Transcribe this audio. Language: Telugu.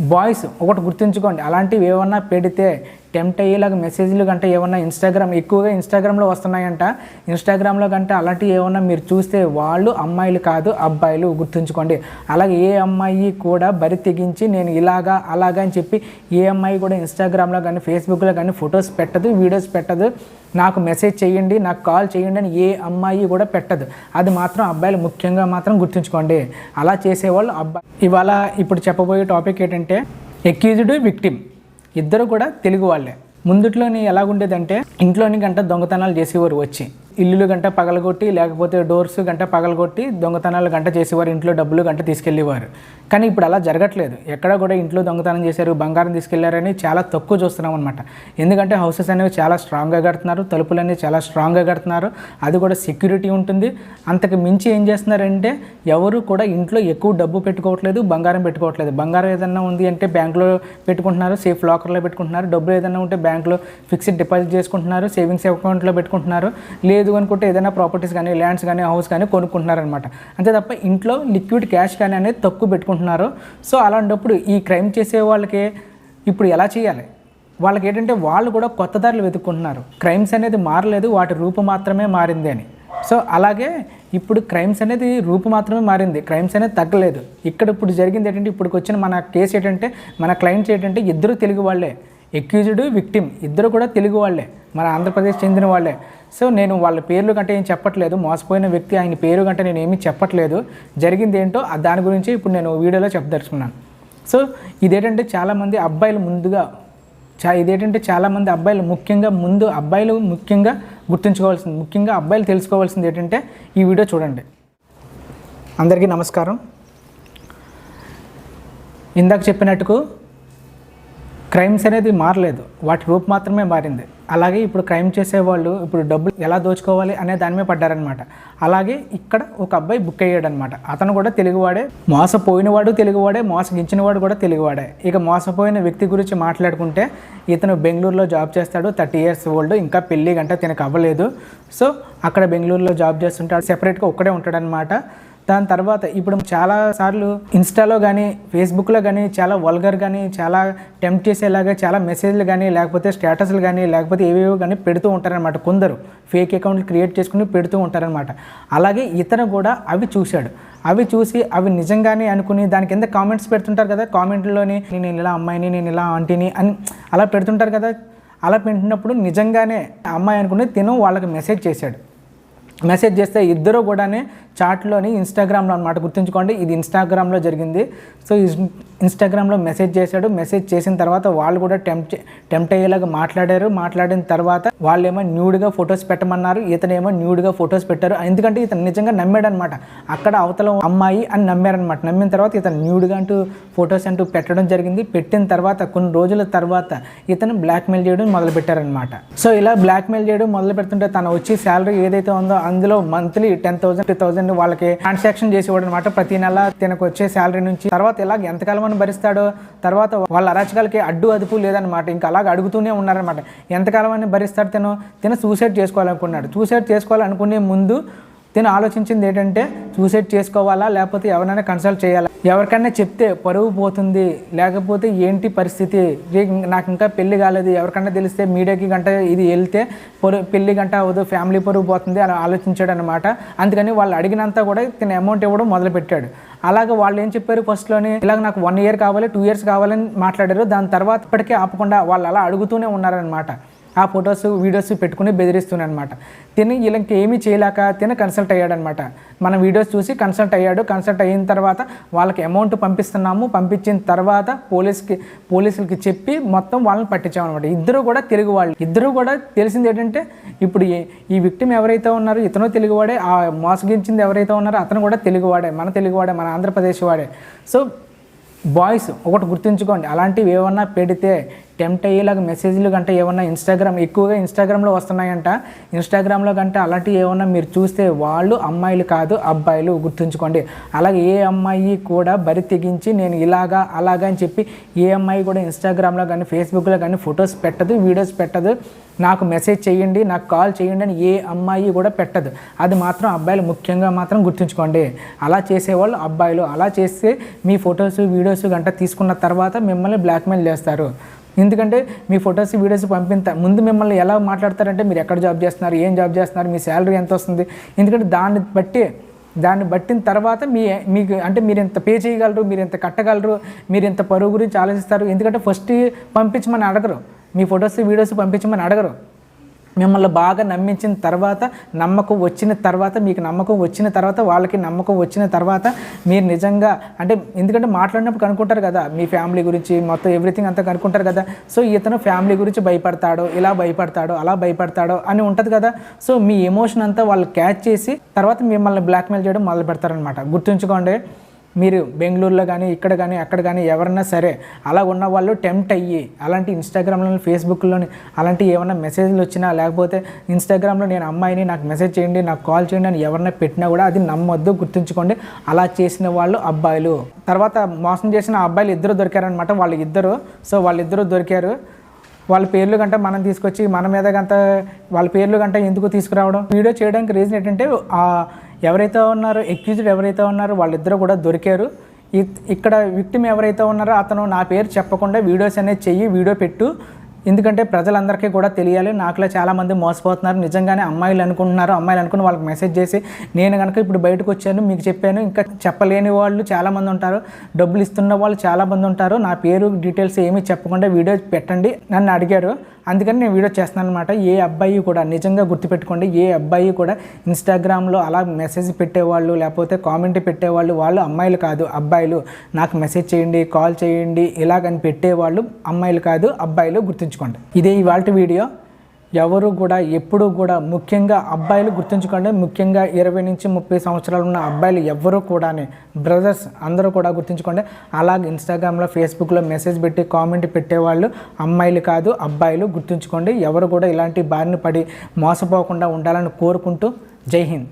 బాయ్స్ ఒకటి గుర్తుంచుకోండి. అలాంటివి ఏమన్నా పెడితే టెంప్ట్ అయ్యేలాగా మెసేజ్లు కంటే ఏమన్నా ఇన్స్టాగ్రామ్ ఎక్కువగా ఇన్స్టాగ్రామ్లో వస్తున్నాయంట. ఇన్స్టాగ్రామ్లో కంటే అలాంటివి ఏమన్నా మీరు చూస్తే వాళ్ళు అమ్మాయిలు కాదు అబ్బాయిలు గుర్తుంచుకోండి. అలాగే ఏ అమ్మాయి కూడా బరి తెగించి నేను ఇలాగా అలాగా అని చెప్పి ఏ అమ్మాయి కూడా ఇన్స్టాగ్రామ్లో కానీ ఫేస్బుక్లో కానీ ఫొటోస్ పెట్టదు వీడియోస్ పెట్టదు. నాకు మెసేజ్ చేయండి నాకు కాల్ చేయండి అని ఏ అమ్మాయి కూడా పెట్టదు. అది మాత్రం అబ్బాయిలు ముఖ్యంగా మాత్రం గుర్తుంచుకోండి. అలా చేసేవాళ్ళు అబ్బాయి ఇవాళ ఇప్పుడు చెప్పబోయే టాపిక్ ఏంటంటే ఎక్యూజ్డ్ విక్టిమ్ ఇద్దరు కూడా తెలుగు వాళ్ళే. ముందుట్లోని ఎలాగుండేదంటే ఇంట్లోని గంట దొంగతనాలు చేసేవారు వచ్చి. ఇల్లులు గంట పగలగొట్టి లేకపోతే డోర్స్ గంట పగలగొట్టి దొంగతనాలు గంట చేసేవారు ఇంట్లో డబ్బులు గంట తీసుకెళ్ళేవారు కానీ ఇప్పుడు అలా జరగట్లేదు. ఎక్కడ కూడా ఇంట్లో దొంగతనం చేశారు బంగారం తీసుకెళ్ళారని చాలా తక్కువ చూస్తున్నాం అనమాట ఎందుకంటే హౌసెస్ అనేవి చాలా స్ట్రాంగ్గా కడుతున్నారు తలుపులు అనేవి చాలా స్ట్రాంగ్గా కడుతున్నారు అది కూడా సెక్యూరిటీ ఉంటుంది. అంతకు మించి ఏం చేస్తున్నారంటే ఎవరు కూడా ఇంట్లో ఎక్కువ డబ్బు పెట్టుకోవట్లేదు బంగారం పెట్టుకోవట్లేదు. బంగారం ఏదన్నా ఉంది అంటే బ్యాంకులో పెట్టుకుంటున్నారు సేఫ్ లాకర్లో పెట్టుకుంటున్నారు. డబ్బులు ఏదైనా ఉంటే బ్యాంకులో ఫిక్స్డ్ డిపాజిట్ చేసుకుంటున్నారు సేవింగ్స్ అకౌంట్లో పెట్టుకుంటున్నారు. లేదు అనుకుంటే ఏదైనా ప్రాపర్టీస్ కానీ ల్యాండ్స్ కానీ హౌస్ కానీ కొనుక్కుంటున్నారు అనమాట అంతే తప్ప ఇంట్లో లిక్విడ్ క్యాష్ కానీ అనేది తక్కువ పెట్టుకుంటున్నారు. సో అలాంటప్పుడు ఈ క్రైమ్ చేసే వాళ్ళకి ఇప్పుడు ఎలా చేయాలి? వాళ్ళకి ఏంటంటే వాళ్ళు కూడా కొత్త దారులు వెతుక్కుంటున్నారు. క్రైమ్స్ అనేది మారలేదు వాటి రూపు మాత్రమే మారింది అని. సో అలాగే ఇప్పుడు క్రైమ్స్ అనేది రూపు మాత్రమే మారింది. క్రైమ్స్ అనేది తగ్గలేదు. ఇక్కడ ఇప్పుడు జరిగింది ఏంటంటే ఇప్పుడు వచ్చిన మన కేసు ఏంటంటే మన క్లయింట్స్ ఏంటంటే ఇద్దరు తెలుగు వాళ్ళే. Accused victim. ఇద్దరు కూడా తెలుగు వాళ్ళే. మన ఆంధ్రప్రదేశ్ చెందిన వాళ్ళే. సో నేను వాళ్ళ పేర్లు కంటే ఏం చెప్పట్లేదు. మోసపోయిన వ్యక్తి ఆయన పేరు కంటే నేను ఏమీ చెప్పట్లేదు. జరిగింది ఏంటో దాని గురించి ఇప్పుడు నేను వీడియోలో చెప్పదలుచుకున్నాను. సో ఇదేంటంటే చాలామంది అబ్బాయిలు ముందుగా చా ఇదేంటంటే చాలామంది అబ్బాయిలు ముఖ్యంగా ముందు అబ్బాయిలు ముఖ్యంగా గుర్తుంచుకోవాల్సింది ముఖ్యంగా అబ్బాయిలు తెలుసుకోవాల్సింది ఏంటంటే ఈ వీడియో చూడండి. అందరికీ నమస్కారం. ఇందాక చెప్పినట్టుకు క్రైమ్స్ అనేది మారలేదు. వాటి రూపు మాత్రమే మారింది. అలాగే ఇప్పుడు క్రైమ్ చేసేవాళ్ళు ఇప్పుడు డబ్బులు ఎలా దోచుకోవాలి అనే దాని మీద పడ్డారనమాట అలాగే ఇక్కడ ఒక అబ్బాయి బుక్ అయ్యాడనమాట అతను కూడా తెలుగువాడే మోసపోయినవాడు తెలుగువాడే మోసగించినవాడు కూడా తెలుగువాడే. ఇక మోసపోయిన వ్యక్తి గురించి మాట్లాడుకుంటే ఇతను బెంగళూరులో జాబ్ చేస్తాడు థర్టీ ఇయర్స్ ఓల్డ్ ఇంకా పెళ్ళి గంట తినకు అవ్వలేదు సో అక్కడ బెంగళూరులో జాబ్ చేస్తుంటాడు సెపరేట్గా ఒక్కడే ఉంటాడనమాట దాని తర్వాత ఇప్పుడు చాలా సార్లు ఇన్స్టాలో కానీ ఫేస్బుక్లో కానీ చాలా వల్గర్ కానీ చాలా టెంప్ట్ చేసేలాగా చాలా మెసేజ్లు కానీ లేకపోతే స్టేటస్లు కానీ లేకపోతే ఏవేవో కానీ పెడుతూ ఉంటారనమాట కొందరు. ఫేక్ అకౌంట్లు క్రియేట్ చేసుకుని పెడుతూ ఉంటారనమాట అలాగే ఇతను కూడా అవి చూశాడు. అవి చూసి అవి నిజంగానే అనుకుని దాని కింద కామెంట్స్ పెడుతుంటారు కదా కామెంట్లోని నేను ఇలా అమ్మాయిని నేను ఇలా ఆంటీని అని అలా పెడుతుంటారు కదా. అలా పెట్టినప్పుడు నిజంగానే అమ్మాయి అనుకుని తిను వాళ్ళకి మెసేజ్ చేశాడు. మెసేజ్ చేస్తే ఇద్దరు కూడానే చాట్లోని ఇన్స్టాగ్రామ్లో అనమాట గుర్తుంచుకోండి. ఇది ఇన్స్టాగ్రామ్లో జరిగింది. సో ఇన్స్టాగ్రామ్లో మెసేజ్ చేశాడు. మెసేజ్ చేసిన తర్వాత వాళ్ళు కూడా టెంప్ట్ టెంప్ట్ అయ్యేలాగా మాట్లాడారు. మాట్లాడిన తర్వాత వాళ్ళేమో న్యూడ్గా ఫొటోస్ పెట్టమన్నారు. ఇతనేమో న్యూడ్గా ఫొటోస్ పెట్టారు. ఎందుకంటే ఇతను నిజంగా నమ్మాడు అనమాట అక్కడ అవతల అమ్మాయి అని నమ్మారనమాట. నమ్మిన తర్వాత ఇతను న్యూడ్గా అంటూ ఫొటోస్ అంటూ పెట్టడం జరిగింది. పెట్టిన తర్వాత కొన్ని రోజుల తర్వాత ఇతను బ్లాక్మెయిల్ చేయడం మొదలు పెట్టారనమాట సో ఇలా బ్లాక్మెయిల్ చేయడం మొదలు పెడుతుంటే తను వచ్చి శాలరీ ఏదైతే ఉందో అందులో monthly ten thousand two thousand వాళ్ళకి ట్రాన్సాక్షన్ చేసేవాడు అనమాట ప్రతి నెల తనకు వచ్చే శాలరీ నుంచి. తర్వాత ఇలా ఎంతకాలం అని భరిస్తాడో తర్వాత వాళ్ళ అరాచకాలకి అడ్డు అదుపు లేదనమాట ఇంకా అలాగ అడుగుతూనే ఉన్నారనమాట ఎంతకాలం అని భరిస్తాడు తను? తిన సూసైడ్ చేసుకోవాలనుకున్నాడు. సూసైడ్ చేసుకోవాలనుకునే ముందు తిను ఆలోచించింది ఏంటంటే సూసైడ్ చేసుకోవాలా? లేకపోతే ఎవరైనా కన్సల్ట్ చేయాలా? ఎవరికైనా చెప్తే పరువు పోతుంది లేకపోతే ఏంటి పరిస్థితి? నాకు ఇంకా పెళ్ళి కాలేదు ఎవరికైనా తెలిస్తే మీడియాకి గంట ఇది వెళ్తే పరు పెళ్ళి గంట అవ్వదు ఫ్యామిలీ పరువు పోతుంది అని ఆలోచించాడు అనమాట అందుకని వాళ్ళు అడిగినంత కూడా తన అమౌంట్ ఇవ్వడం మొదలుపెట్టాడు. అలాగే వాళ్ళు ఏం చెప్పారు ఫస్ట్లోనే? ఇలాగ నాకు వన్ ఇయర్ కావాలి టూ ఇయర్స్ కావాలని మాట్లాడారు. దాని తర్వాత ఇప్పటికే ఆపకుండా వాళ్ళు అలా అడుగుతూనే ఉన్నారనమాట ఆ ఫొటోస్ వీడియోస్ పెట్టుకుని బెదిరిస్తున్నాను అనమాట తిని వీళ్ళకి ఏమీ చేయలేక తిని కన్సల్ట్ అయ్యాడనమాట మన వీడియోస్ చూసి కన్సల్ట్ అయ్యాడు. కన్సల్ట్ అయిన తర్వాత వాళ్ళకి అమౌంట్ పంపిస్తున్నాము. పంపించిన తర్వాత పోలీస్కి పోలీసులకి చెప్పి మొత్తం వాళ్ళని పట్టించామన్నమాట. ఇద్దరు కూడా తెలుగు వాళ్ళు. ఇద్దరు కూడా తెలిసింది ఏంటంటే ఇప్పుడు ఈ- ఈ విక్టిమ్ ఎవరైతే ఉన్నారో ఇతను తెలుగువాడే ఆ మోసగించింది ఎవరైతే ఉన్నారో అతను కూడా తెలుగువాడే మన తెలుగువాడే మన ఆంధ్రప్రదేశ్ వాడే. సో బాయ్స్ ఒకటి గుర్తుంచుకోండి. అలాంటివి ఏమన్నా పెడితే టెంప్ట్ అయ్యేలాగా మెసేజ్లు గంట ఏమన్నా ఇన్స్టాగ్రామ్ ఎక్కువగా ఇన్స్టాగ్రామ్లో వస్తున్నాయంట. ఇన్స్టాగ్రామ్లో గంట అలాంటివి ఏమన్నా మీరు చూస్తే వాళ్ళు అమ్మాయిలు కాదు అబ్బాయిలు గుర్తుంచుకోండి. అలాగే ఏ అమ్మాయి కూడా బరి తెగించి నేను ఇలాగా అలాగా అని చెప్పి ఏ అమ్మాయి కూడా ఇన్స్టాగ్రామ్లో కానీ ఫేస్బుక్లో కానీ ఫొటోస్ పెట్టదు వీడియోస్ పెట్టదు. నాకు మెసేజ్ చేయండి నాకు కాల్ చేయండి అని ఏ అమ్మాయి కూడా పెట్టదు. అది మాత్రం అబ్బాయిలు ముఖ్యంగా మాత్రం గుర్తుంచుకోండి. అలా చేసేవాళ్ళు అబ్బాయిలు. అలా చేస్తే మీ ఫొటోస్ వీడియోస్ గంట తీసుకున్న తర్వాత మిమ్మల్ని బ్లాక్మెయిల్ చేస్తారు. ఎందుకంటే మీ ఫొటోస్ వీడియోస్ పంపిన ముందు మిమ్మల్ని ఎలా మాట్లాడతారంటే మీరు ఎక్కడ జాబ్ చేస్తున్నారు ఏం జాబ్ చేస్తున్నారు మీ శాలరీ ఎంత వస్తుంది. ఎందుకంటే దాన్ని బట్టి దాన్ని బట్టిన తర్వాత మీ మీకు అంటే మీరు ఎంత పే చేయగలరు మీరు ఎంత కట్టగలరు మీరు ఎంత పరువు గురించి ఆలోచిస్తారు. ఎందుకంటే ఫస్ట్ పంపించమని అడగరు. మీ ఫొటోస్ వీడియోస్ పంపించమని అడగరు. మిమ్మల్ని బాగా నమ్మించిన తర్వాత నమ్మకం వచ్చిన తర్వాత మీకు నమ్మకం వచ్చిన తర్వాత వాళ్ళకి నమ్మకం వచ్చిన తర్వాత మీరు నిజంగా అంటే ఎందుకంటే మాట్లాడినప్పుడు కనుక్కుంటారు కదా మీ ఫ్యామిలీ గురించి మొత్తం ఎవ్రీథింగ్ అంతా కనుక్కుంటారు కదా. సో ఇతను ఫ్యామిలీ గురించి భయపడతాడు ఇలా భయపడతాడో అలా భయపడతాడో అని ఉంటుంది కదా. సో మీ ఎమోషన్ అంతా వాళ్ళు క్యాచ్ చేసి తర్వాత మిమ్మల్ని బ్లాక్మెయిల్ చేయడం మొదలు పెడతారనమాట గుర్తుంచుకోండి. మీరు బెంగళూరులో కానీ ఇక్కడ కానీ అక్కడ కానీ ఎవరన్నా సరే అలా ఉన్న వాళ్ళు టెంప్ట్ అయ్యి అలాంటి ఇన్స్టాగ్రామ్లోని ఫేస్బుక్లోని అలాంటి ఏమైనా మెసేజ్లు వచ్చినా లేకపోతే ఇన్స్టాగ్రామ్లో నేను అమ్మాయిని నాకు మెసేజ్ చేయండి నాకు కాల్ చేయండి అని ఎవరైనా పెట్టినా కూడా అది నమ్మొద్దు గుర్తుంచుకోండి. అలా చేసిన వాళ్ళు అబ్బాయిలు. తర్వాత మోసం చేసిన అబ్బాయిలు ఇద్దరు దొరికారనమాట వాళ్ళు ఇద్దరు. సో వాళ్ళిద్దరూ దొరికారు. వాళ్ళ పేర్లు గంట మనం తీసుకొచ్చి మన మీద గంట వాళ్ళ పేర్లు గంట ఎందుకు తీసుకురావడం? వీడియో చేయడానికి రీజన్ ఏంటంటే ఆ ఎవరైతే ఉన్నారో ఎక్యూజ్డ్ ఎవరైతే ఉన్నారో వాళ్ళిద్దరూ కూడా దొరికారు. ఇక్కడ విక్టిమ్ ఎవరైతే ఉన్నారో అతను నా పేరు చెప్పకుండా వీడియోస్ అనేది చెయ్యి వీడియో పెట్టు. ఎందుకంటే ప్రజలందరికీ కూడా తెలియాలి. నాకులో చాలామంది మోసపోతున్నారు. నిజంగానే అమ్మాయిలు అనుకుంటున్నారు. అమ్మాయిలు అనుకుని వాళ్ళకి మెసేజ్ చేసి నేను కనుక ఇప్పుడు బయటకు వచ్చాను మీకు చెప్పాను ఇంకా చెప్పలేని వాళ్ళు చాలామంది ఉంటారు. డబ్బులు ఇస్తున్న వాళ్ళు చాలామంది ఉంటారు. నా పేరు డీటెయిల్స్ ఏమీ చెప్పకుండా వీడియో పెట్టండి నన్ను అడిగారు. అందుకని నేను వీడియో చేస్తున్నాను అనమాట ఏ అబ్బాయి కూడా నిజంగా గుర్తుపెట్టుకోండి ఏ అబ్బాయి కూడా ఇన్స్టాగ్రామ్లో అలా మెసేజ్ పెట్టేవాళ్ళు లేకపోతే కామెంట్ పెట్టేవాళ్ళు వాళ్ళు అమ్మాయిలు కాదు అబ్బాయిలు. నాకు మెసేజ్ చేయండి కాల్ చేయండి ఇలాగని పెట్టేవాళ్ళు అమ్మాయిలు కాదు అబ్బాయిలు గుర్తుంచుకోండి. ఇదే ఇవాళ వీడియో. ఎవరు కూడా ఎప్పుడూ కూడా ముఖ్యంగా అబ్బాయిలు గుర్తుంచుకోండి. ముఖ్యంగా ఇరవై నుంచి ముప్పై సంవత్సరాలు ఉన్న అబ్బాయిలు ఎవ్వరూ కూడానే బ్రదర్స్ అందరూ కూడా గుర్తుంచుకోండి. అలాగే ఇన్స్టాగ్రామ్లో ఫేస్బుక్లో మెసేజ్ పెట్టి కామెంట్ పెట్టేవాళ్ళు అమ్మాయిలు కాదు అబ్బాయిలు గుర్తుంచుకోండి. ఎవరు కూడా ఇలాంటి బారిన పడి మోసపోకుండా ఉండాలని కోరుకుంటూ జై హింద్.